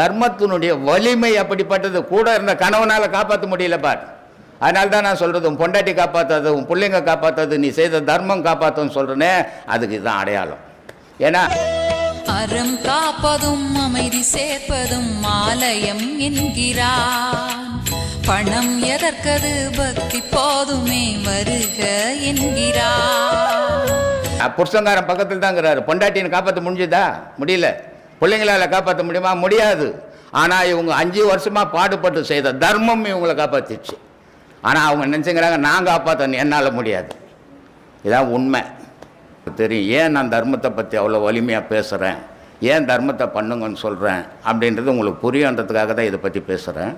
தர்மத்தினுடைய வலிமை அப்படிப்பட்டது. கூட இருந்த கணவனால காப்பாற்ற முடியல பார். அதனால தான் நான் சொல்றது உன் பொண்டாட்டி காப்பாத்தாது உன் பிள்ளைங்க காப்பாத்தாது நீ செய்த தர்மம் காப்பாத்துன்னு சொல்றேனே. அதுக்கு இதுதான் அடையாளம். ஏன்னா அறம் காப்பதும் அமைதி சேர்ப்பதும் ஆலயம் என்கிறான். பணம் எதற்கது பக்தி போதுமே வருக என்கிறான். புருஷங்காரன் பக்கத்தில் தாங்கிறாரு. பொண்டாட்டினை காப்பாற்ற முடிஞ்சுதா? முடியல. பிள்ளைங்களால காப்பாற்ற முடியுமா? முடியாது. ஆனால் இவங்க அஞ்சு வருஷமாக பாடுபட்டு செய்த தர்மம் இவங்களை காப்பாத்திடுச்சு. ஆனால் அவங்க நினச்சிங்கிறாங்க நான் காப்பாற்றணும் என்னால் முடியாது. இதான் உண்மை. தெரியும். ஏன் நான் தர்மத்தை பற்றி அவ்வளோ வலிமையாக பேசுகிறேன் ஏன் தர்மத்தை பண்ணுங்கன்னு சொல்கிறேன் அப்படின்றது உங்களுக்கு புரியுன்றதுக்காக தான் இதை பற்றி பேசுகிறேன்